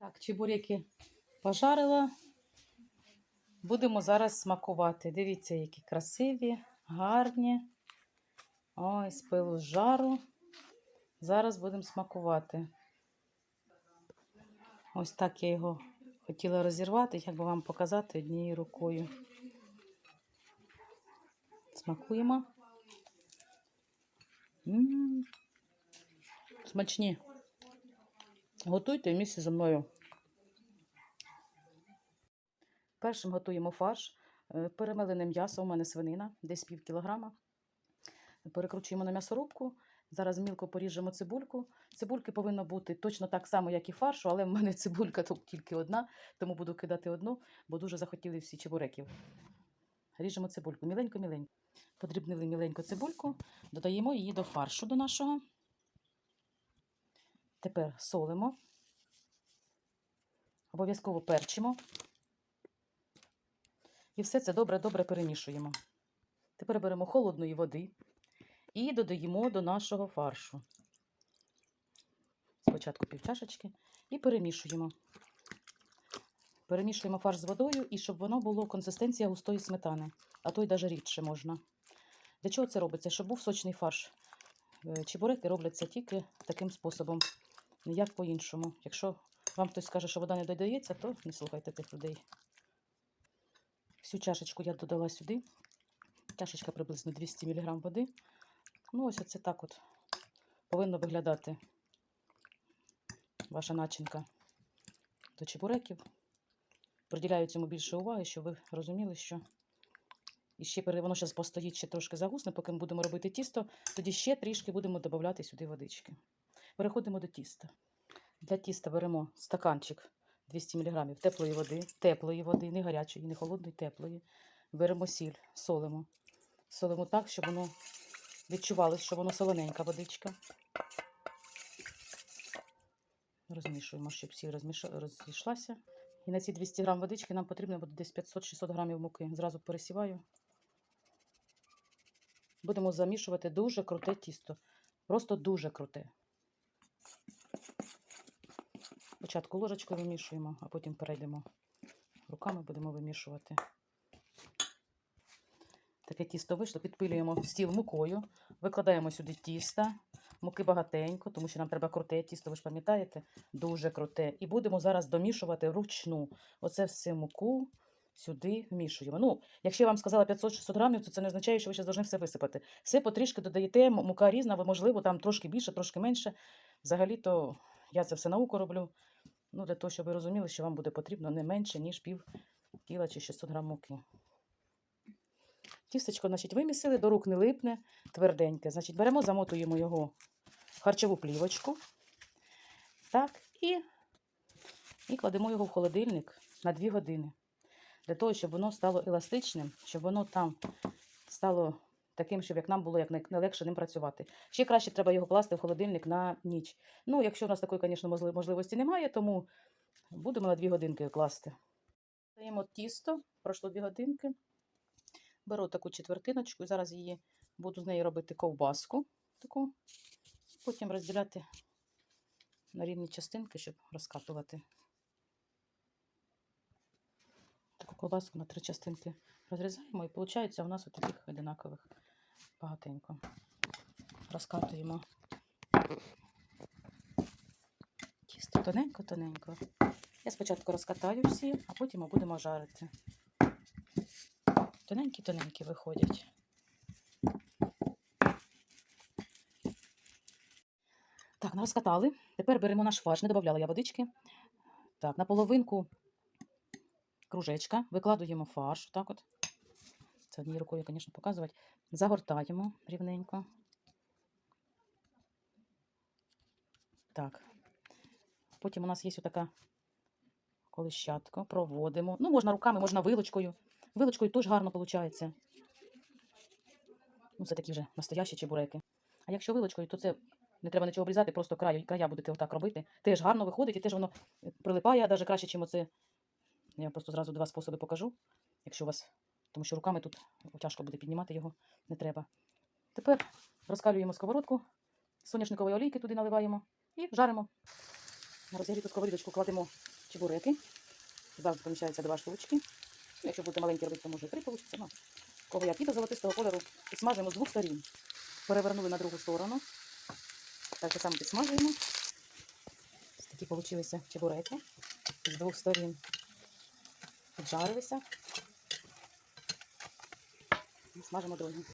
Так, чебуреки пожарила. Будемо зараз смакувати. Дивіться, які красиві, гарні. Ой, з пилу з жару. Зараз будемо смакувати. Ось так я його хотіла розірвати, як би вам показати однією рукою. Смакуємо. М, Смачні. Готуйте місце зі мною. Першим готуємо фарш. Е, Перемелене м'ясо, у мене свинина, десь пів кілограма. Перекручуємо на м'ясорубку. Зараз мілко поріжемо цибульку. Цибульки повинно бути точно так само, як і фаршу, але в мене цибулька тут тільки одна, тому буду кидати одну, бо дуже захотіли всі чебуреків. Ріжемо цибульку міленько-міленько. Подрібнили міленько цибульку, додаємо її до фаршу до нашого. Тепер солимо. Обов'язково перчимо. І все це добре-добре перемішуємо. Тепер беремо холодної води і додаємо до нашого фаршу. Спочатку півчашечки і перемішуємо. Перемішуємо фарш з водою і щоб воно було консистенція густої сметани, а то й навіть рідше можна. Для чого це робиться? Щоб був сочний фарш. Е, Чебуреки робляться тільки таким способом, ніяк по-іншому. Якщо вам хтось скаже, що вода не додається, то не слухайте тих людей. Всю чашечку я додала сюди. Чашечка приблизно 200 мг води. Ну, ось оце так от повинно виглядати ваша начинка до чебуреків. Приділяю цьому більше уваги, щоб ви розуміли, що і ще воно зараз постоїть, ще трошки загусне, поки ми будемо робити тісто, тоді ще трішки будемо додавати сюди водички. Переходимо до тіста. Для тіста беремо стаканчик 200 мг теплої води, теплої води, не гарячої, не холодної, теплої. Беремо сіль, солимо. Солимо так, щоб воно відчувалося, що воно солоненька водичка. Розмішуємо, щоб сіль розміша- розійшлася. І на ці 200 грам водички нам потрібно буде десь 500-600 грамів муки. Зразу пересіваю. Будемо замішувати дуже круте тісто. Просто дуже круте. Спочатку ложечкою вимішуємо, а потім перейдемо руками, будемо вимішувати. Таке тісто вийшло, підпилюємо стіл мукою, викладаємо сюди тіста, муки багатенько, тому що нам треба круте тісто, ви ж пам'ятаєте, дуже круте. І будемо зараз домішувати вручну. Оце все муку сюди вмішуємо. Ну, якщо я вам сказала 500-600 грамів, то це не означає, що ви зараз повинні все висипати. Все потрішки додаєте, мука різна, можливо, там трошки більше, трошки менше. Взагалі-то я це все науку роблю. Ну, для того, щоб ви розуміли, що вам буде потрібно не менше, ніж пів кіла чи 600 грам муки. Тістечко, значить, вимісили, до рук не липне, тверденьке. Значить, беремо, замотуємо його в харчову плівочку. Так, і, і кладемо його в холодильник на 2 години. Для того, щоб воно стало еластичним, щоб воно там стало таким, щоб як нам було як най- найлегше ним працювати. Ще краще треба його класти в холодильник на ніч. Ну, якщо у нас такої, звісно, можливості немає, тому будемо на 2 годинки класти. Даємо тісто, пройшло 2 годинки. Беру таку четвертиночку і зараз її буду з неї робити ковбаску. Таку. Потім розділяти на рівні частинки, щоб розкатувати. Таку ковбаску на три частинки розрізаємо, і виходить у нас от таких одинакових багатенько. Розкатуємо тісто тоненько-тоненько. Я спочатку розкатаю всі, а потім ми будемо жарити. Тоненькі-тоненькі виходять. Так, ну розкатали. Тепер беремо наш фарш, не додавала я водички. Так, на половинку кружечка викладуємо фарш. Так от. Це однією рукою, звісно, показувати. Загортаємо рівненько. Так. Потім у нас є така колищатка. Проводимо. Ну, можна руками, можна вилочкою. Вилочкою теж гарно виходить. Ну, це такі вже настоящі чебуреки. А якщо вилочкою, то це не треба нічого обрізати, просто краю, края будете отак робити. Теж гарно виходить і теж воно прилипає, навіть краще, ніж оце. Я просто зразу два способи покажу, якщо у вас. Тому що руками тут тяжко буде піднімати його, не треба. Тепер розкалюємо сковородку, соняшникової олійки туди наливаємо і жаримо. На розігріту сковорідочку кладемо чебуреки. Завжди поміщається два штучки. Якщо будете маленькі робити, то може і три вийде. Ну, кого як і до золотистого кольору підсмажуємо з двох сторін. Перевернули на другу сторону. Так само підсмажуємо. Такі получилися чебуреки з двох сторін. Піджарилися. Смажимо другим.